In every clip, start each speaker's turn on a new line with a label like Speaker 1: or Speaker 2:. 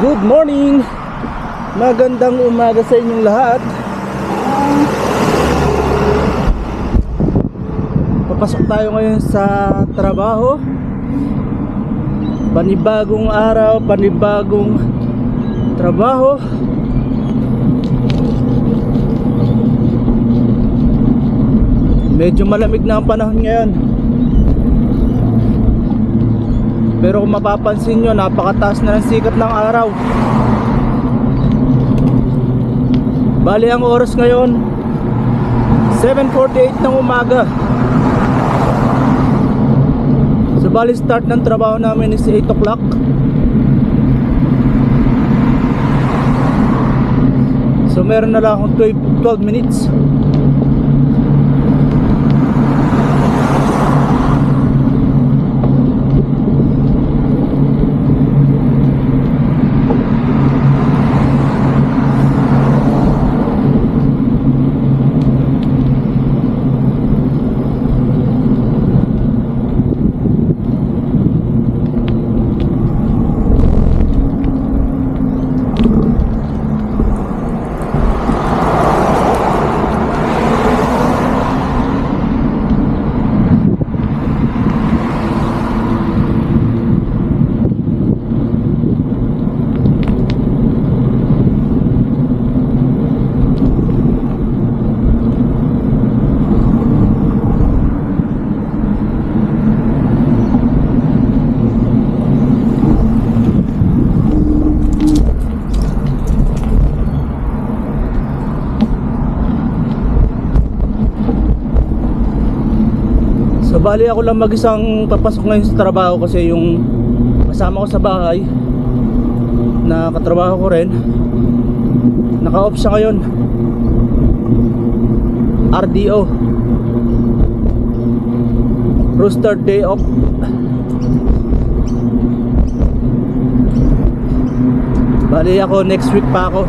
Speaker 1: Good morning. Magandang umaga sa inyong lahat. Papasok tayo ngayon sa trabaho. Panibagong araw, panibagong trabaho. Medyo malamig na ang panahon ngayon. Pero kung mapapansin nyo, napakataas na ng sikat ng araw. Bali ang oras ngayon, 7.48 ng umaga. So bali start ng trabaho namin is 8 o'clock. So meron na lang akong 12, 12 minutes. Bali ako lang mag-isang papasok ngayon sa trabaho kasi yung kasama ko sa bahay na katrabaho ko rin. Naka-off siya ngayon. RDO Rooster Day Off. Bali ako next week pa ako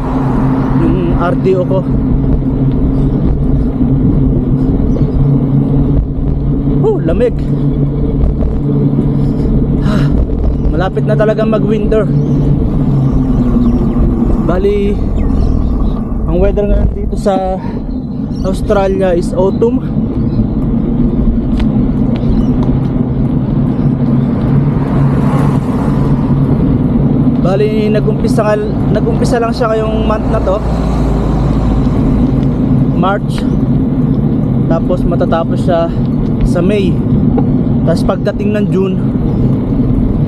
Speaker 1: yung RDO ko lamig. Ah, Malapit na talaga mag-winter. Bali, ang weather ngayon dito sa Australia is autumn. Bali, nag-umpisa, nga- nag-umpisa lang siya ngayong month na to. March. Tapos matatapos siya sa May. Tapos pagdating ng June,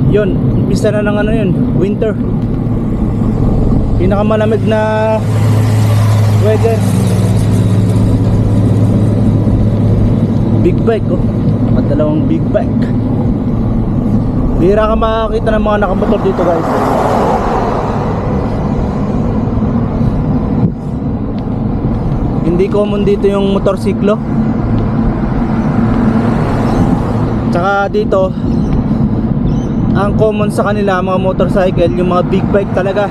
Speaker 1: yun, umpisa na ng ano yun, winter. Pinakamalamig na weather. Big bike oh. Nakadalawang big bike. Bihira ka makakita ng mga nakamotor dito guys. Hindi common dito yung motorsiklo. Tsaka dito ang common sa kanila mga motorcycle yung mga big bike talaga.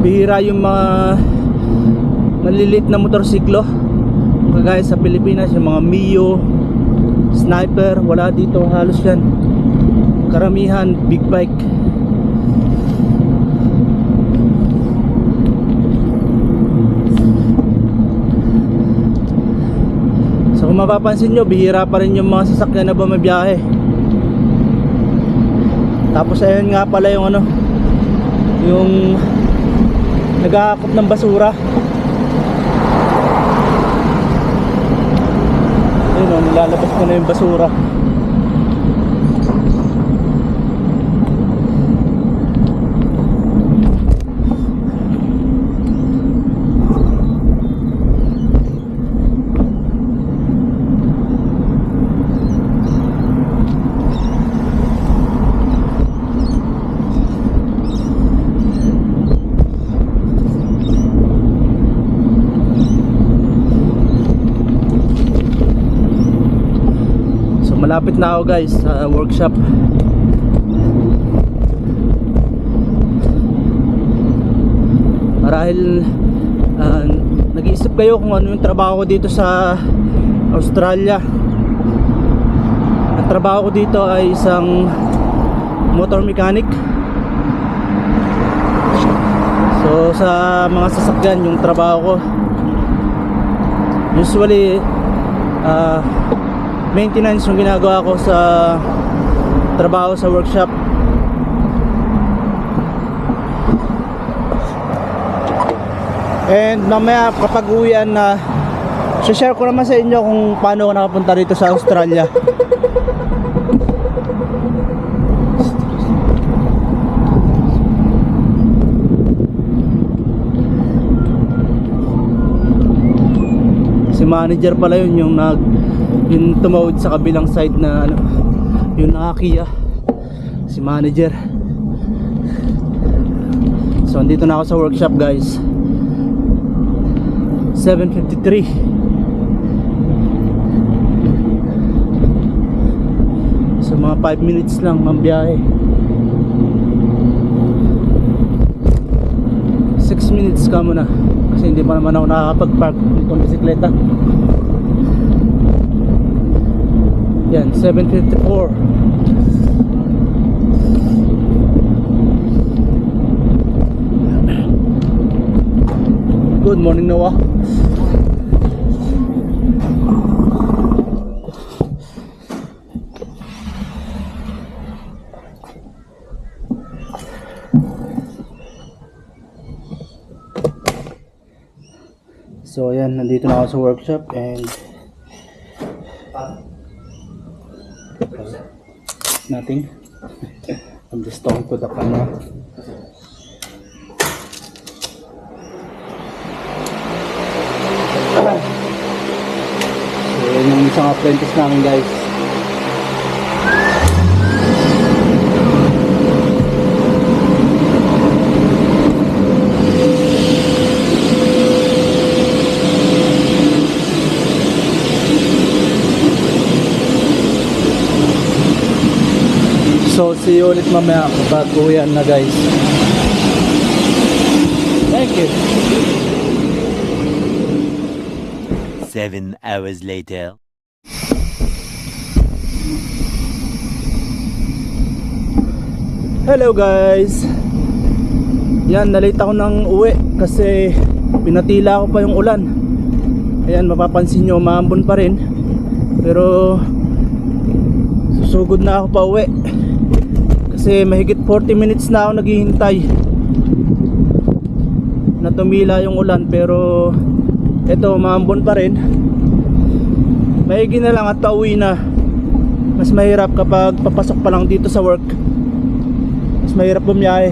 Speaker 1: Bihira yung mga maliliit na motorsiklo. Kagaya sa Pilipinas yung mga Mio Sniper wala dito halos yan. Karamihan big bike kung mapapansin nyo, bihira pa rin yung mga sasakyan na bumabiyahe. Tapos ayun nga pala yung ano, yung nag-aakot ng basura. Ayun o, nilalabas ko na yung basura. So malapit na ako guys sa workshop. Marahil ah, nag-iisip kayo kung ano yung trabaho ko dito sa Australia. Ang trabaho ko dito ay isang motor mechanic So sa mga sasakyan yung trabaho ko usually ah, maintenance yung ginagawa ko sa trabaho sa workshop And mamaya kapag uwian na share ko naman sa inyo kung paano ako nakapunta dito sa Australia. Si manager pala yun yung nag yung tumawid sa kabilang side na ano yung nakakiya si manager. So andito na ako sa workshop guys. 7.53 So mga 5 minutes lang mambiyahe 6 minutes ka muna. Kasi hindi pa naman ako nakakapag-park nitong bisikleta Yan, 7.54 Good morning Noah. So ayan, nandito na ako sa workshop and Nothing. I'm just talking to the camera. So yun yung isang apprentice namin guys. So see you ulit mamaya kapag uwian na guys. Thank you.
Speaker 2: Seven hours later.
Speaker 1: Hello guys Yan, nalate ako ng uwi Kasi pinatila ko pa yung ulan Ayan, mapapansin nyo Maambon pa rin Pero Susugod na ako pa uwi Kasi mahigit 40 minutes na ako naghihintay. Na tumila yung ulan Pero Ito, maambon pa rin. Mahigi na lang at pauwi na. Mas mahirap kapag papasok pa lang dito sa work. Mas mahirap bumiyahe.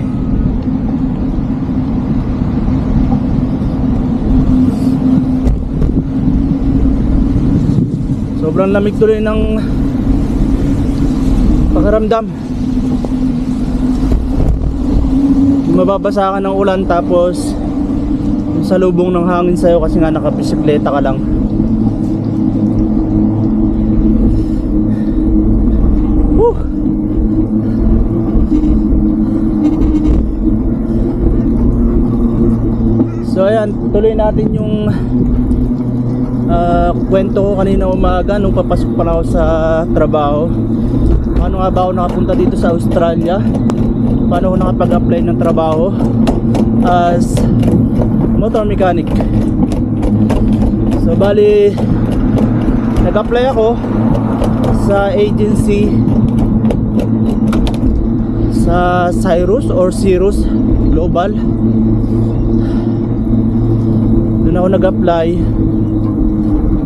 Speaker 1: Sobrang lamig tuloy ng pakiramdam mababasa ka ng ulan tapos yung salubong ng hangin sa'yo kasi nga nakabisikleta ka lang Woo! So ayan, tuloy natin yung ah, kwento ko kanina umaga nung papasok pa ako sa trabaho. Paano nga ba ako nakapunta dito sa Australia? Paano ako nakapag-apply ng trabaho? As motor mechanic? So bali nag-apply ako sa agency sa Cyrus or Cirrus Global. Doon ako nag-apply.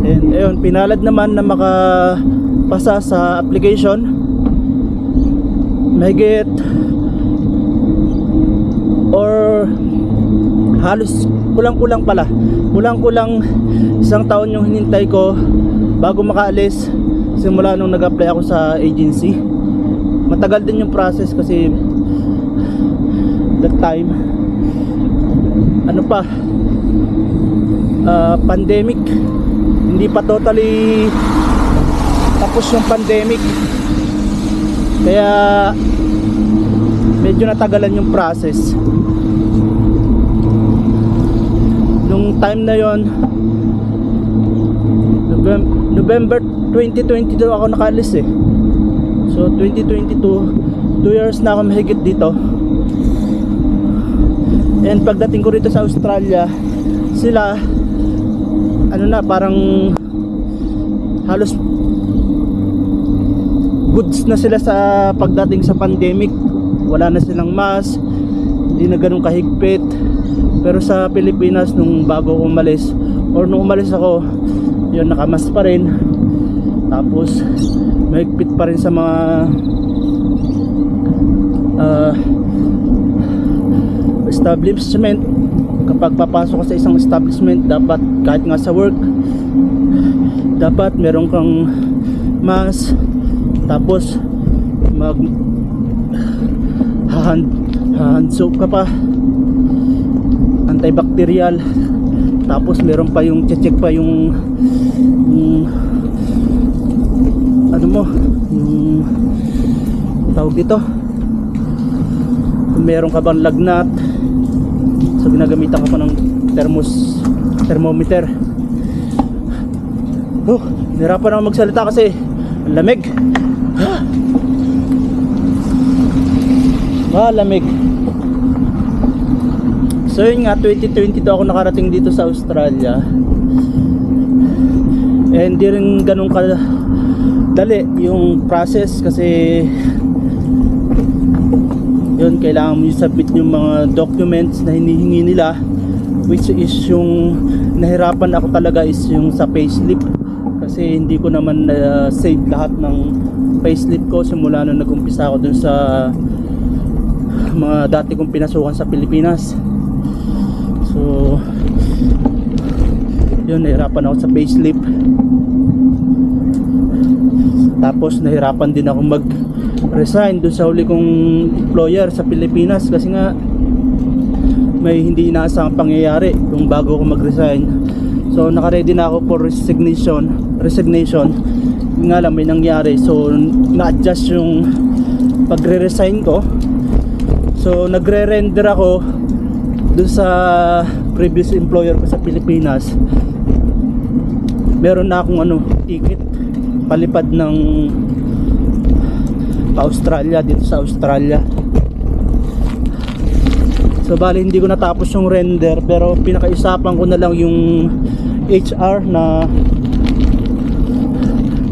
Speaker 1: And ayun pinalad naman na makapasa sa application. Mahigit or halos kulang-kulang pala. Kulang-kulang isang taon yung hinintay ko bago makaalis simula nung nag-apply ako sa agency. Matagal din yung process kasi that time ano pa uh, pandemic. Hindi pa totally tapos yung pandemic. Kaya medyo natagalan yung process nung time na yon November, November 2022 ako nakaalis eh so 2022 2 years na ako mahigit dito And pagdating ko rito sa Australia, sila ano na parang halos goods na sila sa pagdating sa pandemic. Wala na silang mask, hindi na ganun kahigpit. Pero sa Pilipinas nung bago ako umalis or nung umalis ako, yun nakamas pa rin. Tapos mahigpit pa rin sa mga ah, establishment. Kapag papasok ka sa isang establishment dapat kahit nga sa work dapat meron kang mask. Tapos mag hand, hand soap ka pa antibacterial. Tapos meron pa yung check pa yung, yung ano mo yung tawag dito. Kung meron ka bang lagnat. So ginagamitan ka pa ng thermos thermometer. Oh nirapan ako magsalita kasi ang lamig. Ah lamig so yun nga 2022 ako nakarating dito sa Australia. And di rin ganun ka dali yung process kasi yun kailangan mo i-submit yung mga documents na hinihingi nila which is yung nahirapan ako talaga is yung sa payslip. Kasi hindi ko naman na save lahat ng payslip ko simula nung nag-umpisa ako dun sa mga dati kong pinasukan sa Pilipinas so yun nahirapan ako sa payslip. Tapos nahirapan din ako mag resign doon sa huli kong employer sa Pilipinas kasi nga may hindi inaasahang pangyayari kung bago ako mag-resign. So naka-ready na ako for resignation resignation. Nga lang may nangyari. So na-adjust yung pagre-resign ko. So nagre-render ako doon sa previous employer ko sa Pilipinas meron na akong ano ticket. Palipad ng Australia dito sa Australia. So bali hindi ko natapos yung render pero pinakaisapan ko na lang yung HR na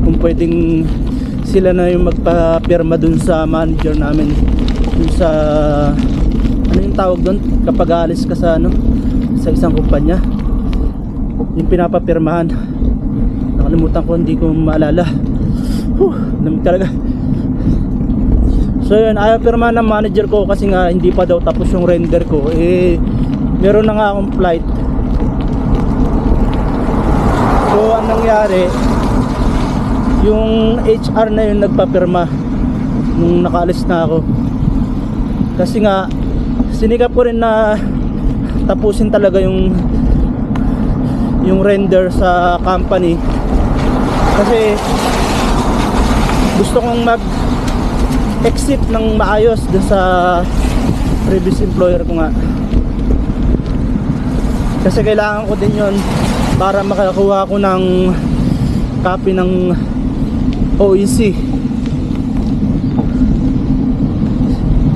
Speaker 1: kung pwedeng sila na yung magpapirma dun sa manager namin. Dun sa ano yung tawag dun? Kapag aalis ka sa ano sa isang kumpanya. Yung pinapapirmahan nakalimutan ko hindi ko maalala. Whew, lamig talaga. So yun ayaw pirma ng manager ko kasi nga hindi pa daw tapos yung render ko. Eh meron na nga akong flight. So ang nangyari yung HR na yun nagpapirma nung nakaalis na ako. Kasi nga sinikap ko rin na tapusin talaga yung yung render sa company kasi gusto kong mag exit ng maayos dun sa previous employer ko nga. Kasi kailangan ko din yon para makakuha ko ng copy ng OEC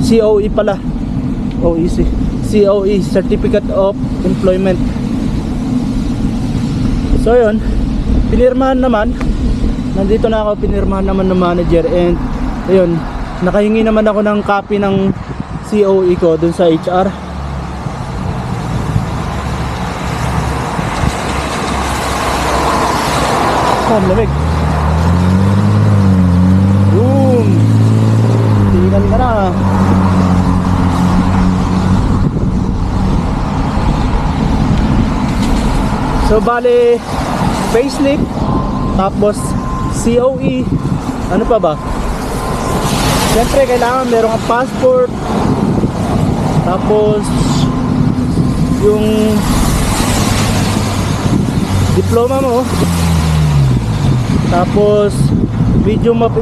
Speaker 1: COE pala. OEC COE Certificate of Employment. So yun, pinirmahan naman. Nandito na ako, pinirmahan naman ng manager and ayun, nakahingi naman ako ng copy ng COE ko dun sa HR. Ang lamig. Boom! Tingnan ka na. So bale payslip tapos COE ano pa ba? Siyempre kailangan meron passport tapos yung diploma mo tapos medium of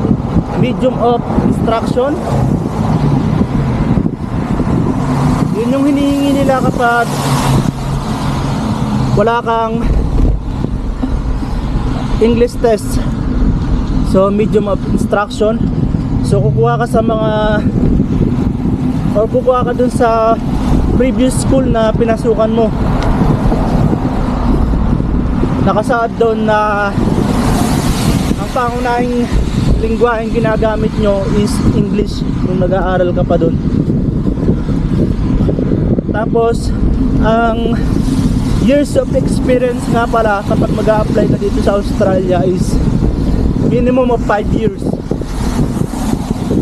Speaker 1: medium of instruction yun yung hinihingi nila kapag wala kang English test so medium of instruction so kukuha ka sa mga or kukuha ka dun sa previous school na pinasukan mo. Nakasaad doon na ang pangunahing lingwa ang ginagamit nyo is English kung nag-aaral ka pa doon. Tapos, ang years of experience nga pala kapag mag apply ka dito sa Australia is minimum of 5 years.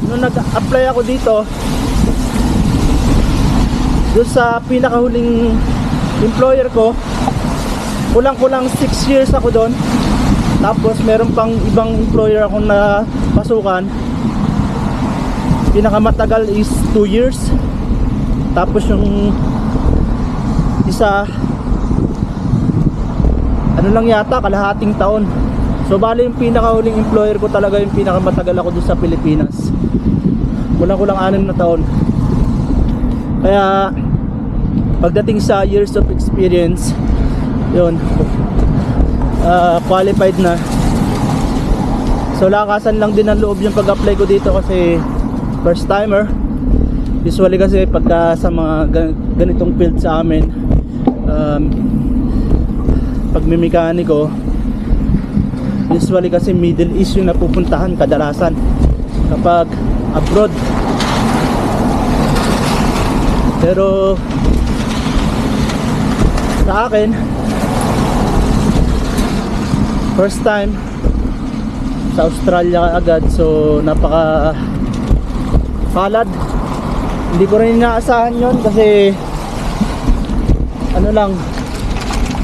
Speaker 1: Nung nag-apply ako dito, doon sa pinakahuling employer ko, kulang-kulang 6 years ako doon. Tapos meron pang ibang employer akong napasukan. Pinakamatagal is 2 years. Tapos yung isa ano lang yata kalahating taon. So bali yung pinakahuling employer ko talaga yung pinakamatagal ako doon sa Pilipinas. Kulang-kulang anim na taon. Kaya pagdating sa years of experience, yun, ah, qualified na. So lakasan lang din ang loob yung pag-apply ko dito kasi first timer. Usually kasi pagka sa mga gan- ganitong field sa amin, um, pag may mekaniko, usually kasi Middle East yung napupuntahan kadalasan kapag abroad. Pero sa akin, first time sa Australia agad so napaka palad hindi ko rin inaasahan yon kasi ano lang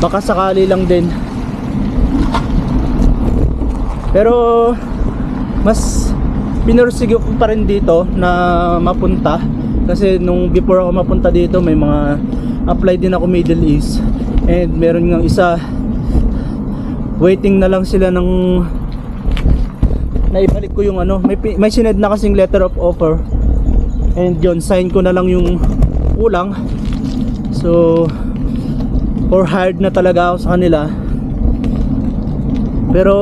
Speaker 1: baka sakali lang din. Pero mas pinursige ko pa rin dito na mapunta. Kasi nung before ako mapunta dito may mga apply din ako Middle East. And meron nga isa waiting na lang sila ng naibalik ko yung ano may, may sined na kasing letter of offer. And yon sign ko na lang yung kulang so for hired na talaga ako sa kanila. Pero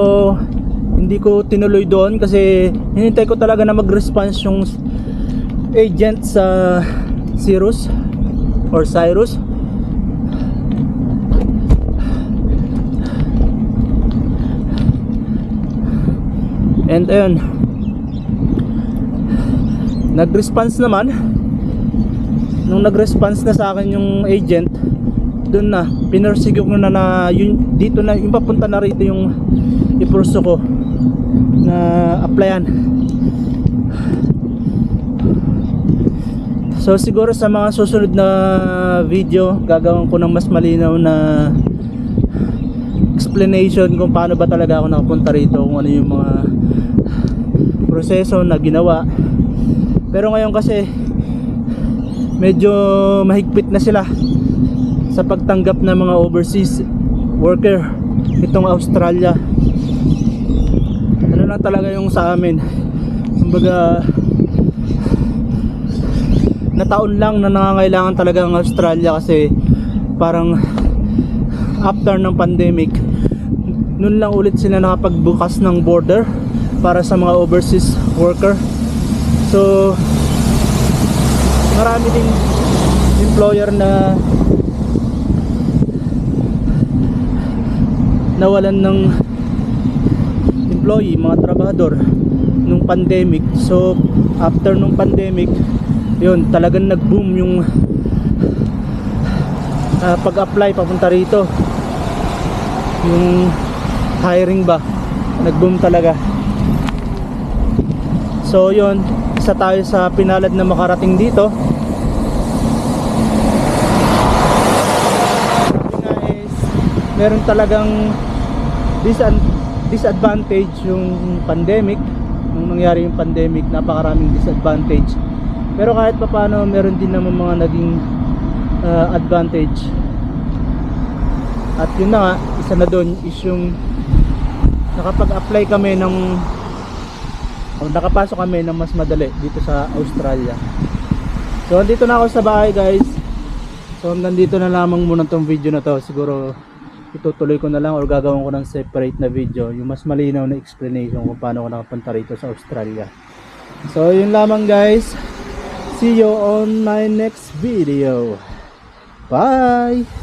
Speaker 1: hindi ko tinuloy doon kasi hinintay ko talaga na mag-response yung agent sa Cyrus or Cyrus. And ayun nag-response naman. Nung nag-response na sa akin yung agent doon na. Pinursige ko na na yun, dito na yung papunta na rito yung ipurso ko na applyan. So siguro sa mga susunod na video gagawin ko ng mas malinaw na explanation kung paano ba talaga ako nakapunta rito kung ano yung mga proseso na ginawa. Pero ngayon kasi medyo mahigpit na sila sa pagtanggap ng mga overseas worker itong Australia. Ano lang talaga yung sa amin? Kumbaga na taon lang na nangangailangan talaga ang Australia kasi parang after ng pandemic noon lang ulit sila nakapagbukas ng border para sa mga overseas worker. So marami ding employer na nawalan ng employee, mga trabahador nung pandemic. So after nung pandemic, yun, talagang nag-boom yung ah, pag-apply papunta rito. Yung hiring ba, nag-boom talaga. So yun, isa tayo sa pinalad na makarating dito. Nga is, meron talagang disadvantage yung pandemic nung nangyari yung pandemic napakaraming disadvantage. Pero kahit pa paano meron din naman mga naging uh, advantage. At yun na nga isa na doon is yung nakapag-apply kami ng o nakapasok kami ng mas madali dito sa Australia. So andito na ako sa bahay guys. So hanggang dito na lamang muna tong video na to. Siguro itutuloy ko na lang or gagawin ko ng separate na video yung mas malinaw na explanation kung paano ko nakapunta rito sa Australia. So yun lamang guys. See you on my next video. Bye!